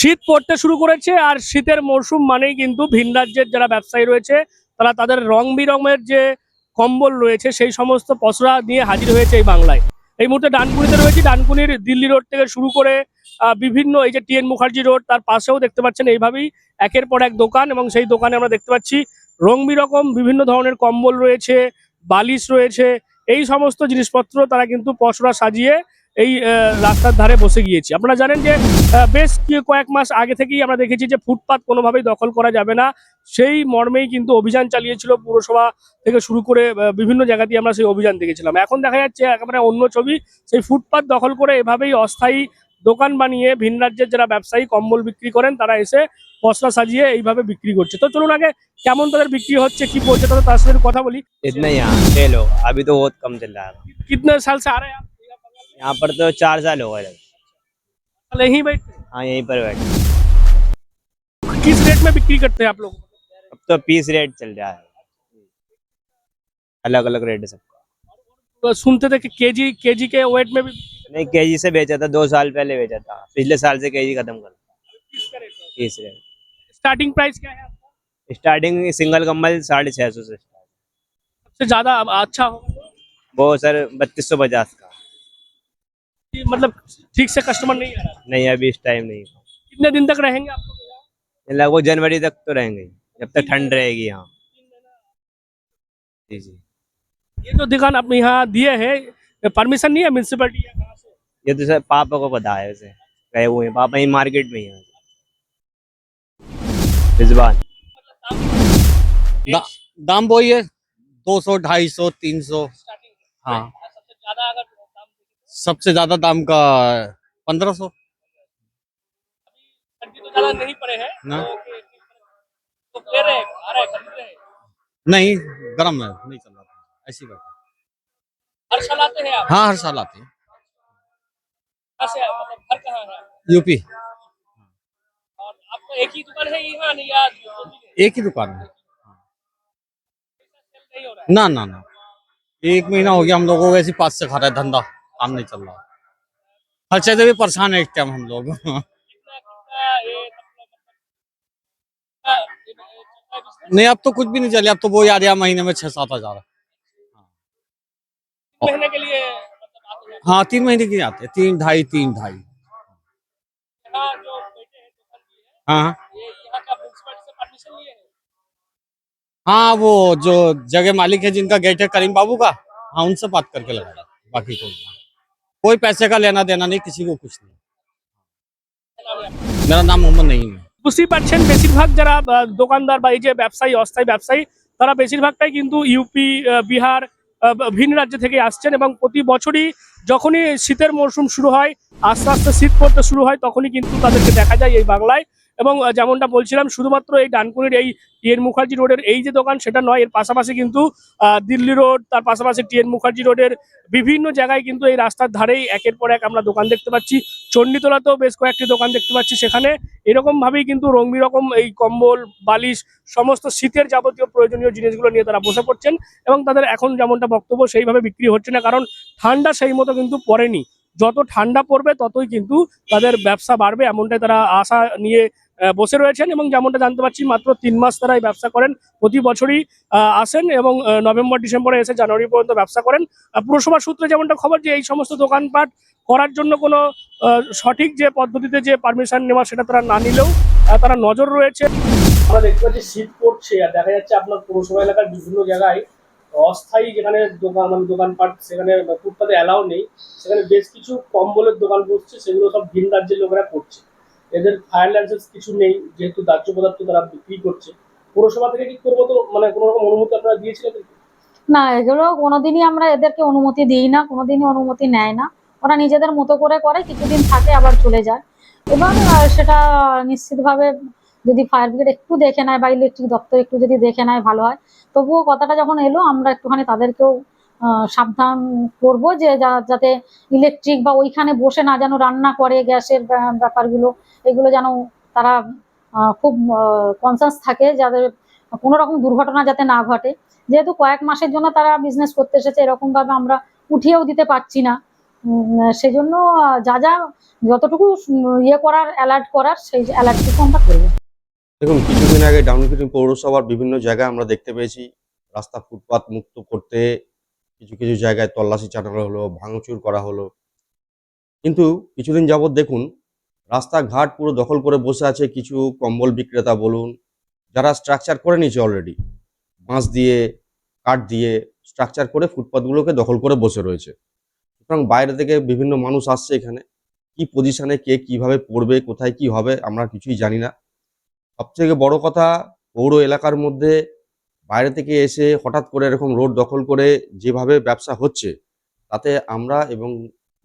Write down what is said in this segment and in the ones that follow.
শীত পড়তে শুরু করেছে আর শীতের মরশুম মানেই কিন্তু ভিন রাজ্যের যারা ব্যবসায়ী রয়েছে, তারা তাদের রং বেরঙের যে কম্বল রয়েছে, সেই সমস্ত পসরা নিয়ে হাজির হয়েছে এই বাংলায়। এই মুহূর্তে ডানকুনিতে রয়েছে, ডানকুনির দিল্লি রোড থেকে শুরু করে বিভিন্ন এই যে টিএন মুখার্জি রোড, তার পাশেও দেখতে পাচ্ছেন এইভাবেই একের পর এক দোকান এবং সেই দোকানে আমরা দেখতে পাচ্ছি রং বিরকম বিভিন্ন ধরনের কম্বল রয়েছে, বালিশ রয়েছে, এই সমস্ত জিনিসপত্র তারা কিন্তু পসরা সাজিয়ে এই আহ, রাস্তার ধারে বসে গিয়েছে আপনারা জানেন যে আহ, বেশ কি- কয়েক মাস আগে থেকেই আমরা দেখেছি যে ফুটপাত কোনোভাবেই দখল করা যাবে না সেই মর্মেই কিন্তু অভিযান চালিয়েছিল পুরসভা থেকে শুরু করে আহ, বিভিন্ন জায়গাতেই আমরা সেই অভিযান দেখেছিলাম এখন দেখা যাচ্ছে একেবারে অন্য ছবি সেই ফুটপাত দখল করে এভাবেই অস্থায়ী দোকান বানিয়ে ভিন রাজ্যের যারা ব্যবসায়ী কম্বল বিক্রি করেন তারা এসে পসরা সাজিয়ে এইভাবে বিক্রি করছে তো চলুন আগে কেমন তাদের বিক্রি হচ্ছে কি বলছে তাদের তার সাথে কথা বলি इतना ही यहाँ ले लो अभी तो बहुत कम चल रहा है कितने साल से आ रहे हैं आप यहाँ पर तो चार साल हो गए। साल यहीं बैठते हाँ? यहीं पर बैठे किस रेट में बिक्री करते हैं आप लोग? अब तो पीस रेट चल रहा है। अलग अलग रेट है सबका। तो सुनते थे कि केजी केजी के वेट में भी नहीं केजी से बेचा था दो साल पहले बेचा था। पिछले साल से केजी खत्म कर पीस रेट स्टार्टिंग प्राइस क्या है आपका? स्टार्टिंग सिंगल कम्बल साढ़े छह सौ से। सबसे ज़्यादा अब अच्छा होगा वो सर बत्तीस सौ पचास कि। मतलब ठीक से कस्टमर नहीं आ रहा? नहीं अभी इस टाइम नहीं। कितने दिन तक रहेंगे आप लोग? लगभग जनवरी तक तो रहेंगे। जब तक ठंड रहेगी यहाँ जी जी। ये जो दुकान आप यहाँ दिए हैं परमिशन नहीं है म्यूनसिपलिटी ये तो सर पापा को पता है उसे गए हुए हैं पापा ही मार्केट में ही हैं रिजवान दा, दाम वही है दो सौ ढाई सौ तीन सौ। हाँ। सबसे ज़्यादा दाम का पंद्रह सौ। तो नहीं पड़े हैं ना। तो तो ले रहे आ रहे खरीद रहे नहीं गर्म है नहीं चल रहा ऐसी बात है। हर साल आते हैं आप? हाँ हर साल आते हैं। मतलब घर कहाँ है? यूपी। और आपको एक ही दुकान है यहाँ या? एक ही दुकान है। ना ना ना। एक महीना हो गया हम लोगों को ऐसे पास से खा रहा है धंधा। काम नहीं चल रहा। खर्चे से भी परेशान है इस टाइम हम लोग। ये ये? नहीं अब तो कुछ भी नहीं चले। अब तो वो यार यार महीने में छह सात हज़ार। महीने के लिए मतलब हैं तीन महीने की आते हैं। तीन ढाई तीन ढाई। बैठे हैं है। हाँ ये वो जो जगह मालिक है जिनका गेट है करीम बाबू का। हाँ उनसे बात करके लगा बाकी कोई। कोई पैसे का लेना देना नहीं किसी को कुछ नहीं मेरा नाम मोहम्मद नईम है বুঝতেই পারছেন বেশিরভাগ যারা আহ, দোকানদার বা এই যে ব্যবসায়ী অস্থায়ী ব্যবসায়ী তারা বেশিরভাগটাই কিন্তু ইউপি আহ, বিহার আহ, বা ভিন রাজ্য থেকে আসছেন এবং প্রতি বছরই যখনই শীতের মরশুম শুরু হয় আস্তে আস্তে শীত পড়তে শুরু হয় তখনই কিন্তু তাদেরকে দেখা যায় এই বাংলায় এবং যেমনটা বলছিলাম, শুধুমাত্র এই ডানকুনির এই টিএন মুখার্জি রোডের এই যে দোকান, সেটা নয়, এর পাশাপাশি কিন্তু দিল্লি রোড, তার পাশাপাশি টিএন মুখার্জি রোডের বিভিন্ন জায়গায় কিন্তু এই রাস্তার ধারেই একের পর এক আমরা দোকান দেখতে পাচ্ছি। চণ্ডীতলাতেও বেশ কয়েকটি দোকান দেখতে পাচ্ছি সেখানে। এরকম ভাবেই কিন্তু রং বিরকম এই কম্বল, বালিশ, সমস্ত শীতের যাবতীয় প্রয়োজনীয় জিনিসগুলো নিয়ে তারা বসে পড়ছেন এবং তাদের এখন যেমনটা বক্তব্য, সেইভাবে বিক্রি হচ্ছে না। কারণ ঠান্ডা সেই মতো কিন্তু পড়েনি। যত ঠান্ডা পড়বে, ততই কিন্তু তাদের ব্যবসা বাড়বে, এমনটাই তারা আশা নিয়ে বসে রয়েছেন এবং যেমনটা জানতে পারছি মাত্র তিন মাস তারা এই ব্যবসা করেন। প্রতি বছরই আসেন এবং নভেম্বর ডিসেম্বরে এসে জানুয়ারি পর্যন্ত ব্যবসা করেন। আহ, পুরসভার সূত্রে যেমনটা খবর যে এই সমস্ত দোকানপাট করার জন্য কোনো সঠিক যে পদ্ধতিতে যে পারমিশন নেওয়া সেটা তারা না নিলেও তারা নজর রয়েছে। আমরা দেখতে পাচ্ছি শীত পড়ছে আর দেখা যাচ্ছে আপনার পৌরসভা এলাকার বিভিন্ন জায়গায় অস্থায়ী যেখানে দোকান মানে দোকানপাট সেখানে ফুটপাতে অ্যালাউ নেই সেখানে বেশ কিছু কম্বলের দোকান বসছে সেগুলো সব ভিন রাজ্যের লোকেরা করছে। এদের ফায়ার লাইসেন্স কিছু নেই, যেহেতু দাহ্য পদার্থ তারা বিক্রি করছে। পৌরসভা থেকে কি করব তো? মানে কোনো রকম অনুমতি আপনারা দিয়েছিলেন না, এগুলো কোনোদিনই আমরা এদেরকে অনুমতি দিই না, কোনোদিনই অনুমতি নেয় না। ওরা নিজেদের মতো করে করে কিছুদিন থাকে, আবার চলে যায়। এবং সেটা নিশ্চিতভাবে যদি ফায়ার ব্রিগেড একটু দেখে নেয় বা ইলেকট্রিক দপ্তর একটু যদি দেখে নেয়, ভালো হয়। তবুও কথাটা যখন এলো, আমরা একটুখানি তাদেরকেও সাবধান করব যে যাতে ইলেকট্রিক বা ওইখানে বসে না যেন রান্না করে গ্যাসের ব্যা- ব্যাপারগুলো, এগুলো যেন তারা খুব কনসাস থাকে যাদের কোনো রকম দুর্ঘটনা যাতে না ঘটে। যেহেতু কয়েক মাসের জন্য তারা বিজনেস করতে এসেছে, এরকমভাবে আমরা উঠিয়েও দিতে পারছি না। সেজন্য যা যা যতটুকু ইয়ে করার অ্যালার্ট করার, সেই অ্যালার্টটুকু আমরা করব। দেখুন, কিছুদিন আগে ডাউনকিটিং পৌরসভার বিভিন্ন জায়গায় আমরা দেখতে পেয়েছি রাস্তা ফুটপাত মুক্ত করতে কিছু কিছু জায়গায় তল্লাশি চালানো হলো, ভাঙচুর করা হলো। কিন্তু কিছুদিন যাবৎ দেখুন, রাস্তাঘাট পুরো দখল করে বসে আছে কিছু কম্বল বিক্রেতা বলুন, যারা স্ট্রাকচার করে নিয়েছে অলরেডি বাঁশ দিয়ে, কাঠ দিয়ে স্ট্রাকচার করে ফুটপাতগুলোকে দখল করে বসে রয়েছে। সুতরাং বাইরে থেকে বিভিন্ন মানুষ আসছে এখানে। কি পজিশানে কে কীভাবে পড়বে, কোথায় কি হবে, আমরা কিছুই জানি না। সবথেকে বড় কথা, পৌর এলাকার মধ্যে বাইরে থেকে এসে হঠাৎ করে এরকম রোড দখল করে যেভাবে ব্যবসা হচ্ছে, তাতে আমরা এবং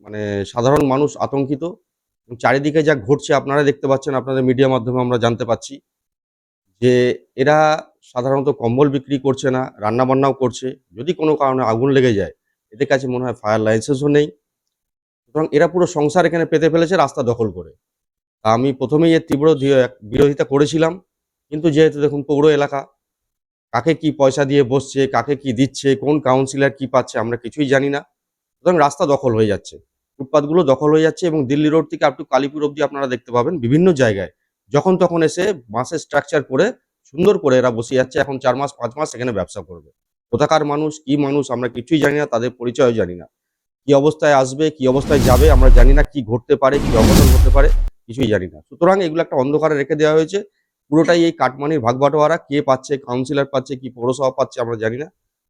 মানে সাধারণ মানুষ আতঙ্কিত। চারিদিকে যা ঘটছে আপনারা দেখতে পাচ্ছেন, আপনাদের মিডিয়া মাধ্যমে আমরা জানতে পাচ্ছি যে এরা সাধারণত কম্বল বিক্রি করছে না রান্না বান্নাও করছে। যদি কোনো কারণে আগুন লেগে যায়, এদের কাছে মনে হয় ফায়ার লাইসেন্সও নেই। সুতরাং এরা পুরো সংসার এখানে পেতে ফেলেছে রাস্তা দখল করে। তা আমি প্রথমেই এর তীব্র বিরোধিতা করেছিলাম। কিন্তু যেহেতু দেখুন পৌর এলাকা কাকে কি পয়সা দিয়ে বসছে, কাকে কি দিচ্ছে, কোন কাউন্সিলর কি পাচ্ছে, আমরা কিছুই জানি না। সুতরাং রাস্তা দখল হয়ে যাচ্ছে। ফুটপাতগুলো দখল হয়ে যাচ্ছে এবং দিল্লি রোড থেকে আপ টু কালীপুর অব্দি আপনারা দেখতে পাবেন বিভিন্ন জায়গায়। যখন তখন এসে বাসের স্ট্রাকচার করে, সুন্দর করে এরা বসে যাচ্ছে। এখন চার মাস, পাঁচ মাস এখানে ব্যবসা করবে। কোথাকার মানুষ, কি মানুষ, আমরা কিছুই জানি না, তাদের পরিচয়ও জানি না। কি অবস্থায় আসবে, কি অবস্থায় যাবে, আমরা জানি না কি ঘটতে পারে, কি অঘটন হতে পারে, কিছুই জানি না। সুতরাং এগুলো একটা অন্ধকারে রেখে দেওয়া হয়েছে। পুরোটাই এই কাটমানির ভাগ বাটোয়ারা কে পাচ্ছে কাউন্সিলর পাচ্ছে, কি পৌরসভা পাচ্ছে আমরা জানি না।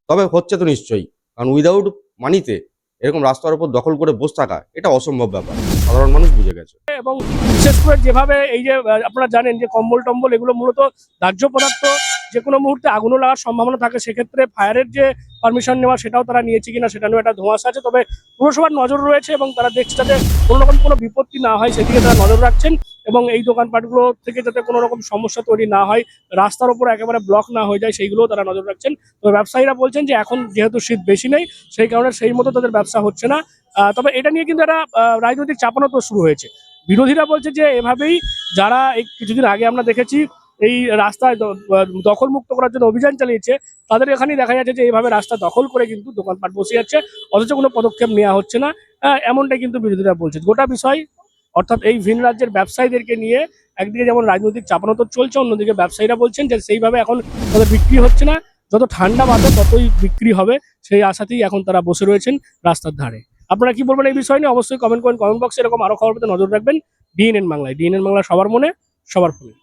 তবে হচ্ছে তো নিশ্চয়ই, কারণ উইদাউট মানিতে এরকম রাস্তার উপর দখল করে বসে থাকা, এটা অসম্ভব ব্যাপার। সাধারণ মানুষ বুঝে গেছে। এবং বিশেষ করে যেভাবে এই যে আপনারা জানেন যে কম্বল টম্বল এগুলো মূলত দাহ্য পদার্থ যে কোনো মুহূর্তে আগুনও লাগার সম্ভাবনা থাকে, সেক্ষেত্রে ফায়ারের যে পারমিশন নেওয়া, সেটাও তারা নিয়েছে কিনা, সেটা নিয়ে একটা ধোঁয়াশা আছে। তবে পুরসভার নজর রয়েছে এবং তারা দেখছে যাতে কোনো রকম কোনো বিপত্তি না হয়, সেদিকে তারা নজর রাখছেন। এবং এই দোকানপাটগুলো থেকে যাতে কোনো রকম সমস্যা তৈরি না হয়, রাস্তার উপর একেবারে ব্লক না হয়ে যায়, সেইগুলোও তারা নজর রাখছেন। তবে ব্যবসায়ীরা বলছেন যে এখন যেহেতু শীত বেশি নেই, সেই কারণে সেই মতো তাদের ব্যবসা হচ্ছে না। তবে এটা নিয়ে কিন্তু একটা রাজনৈতিক চাপানো তো শুরু হয়েছে। বিরোধীরা বলছে যে এভাবেই যারা এই কিছুদিন আগে আমরা দেখেছি, এই রাস্তায় দখল মুক্ত করার জন্য অভিযান চালিয়েছে, তাদের এখানেই দেখা যাচ্ছে যে এইভাবে রাস্তা দখল করে কিন্তু দোকানপাট বসে যাচ্ছে, অথচ কোনো পদক্ষেপ নেওয়া হচ্ছে না। এমনটাই কিন্তু বিরোধীরা বলছে। গোটা বিষয় অর্থাৎ এই ভিন রাজ্যের ব্যবসায়ীদেরকে নিয়ে একদিকে যেমন রাজনৈতিক চাপানত চলছে, অন্যদিকে ব্যবসায়ীরা বলছেন যে সেইভাবে এখন তাদের বিক্রি হচ্ছে না। যত ঠান্ডা বাঁধে ততই বিক্রি হবে, সেই আশাতেই এখন তারা বসে রয়েছেন রাস্তার ধারে। আপনারা কি বলবেন এই বিষয় নিয়ে? অবশ্যই কমেন্ট করেন কমেন্ট বক্সে এরকম আরও খবর পেতে নজর রাখবেন। ডিএনএন বাংলায় ডিএনএন বাংলা সবার মনে, সবার ফোনে।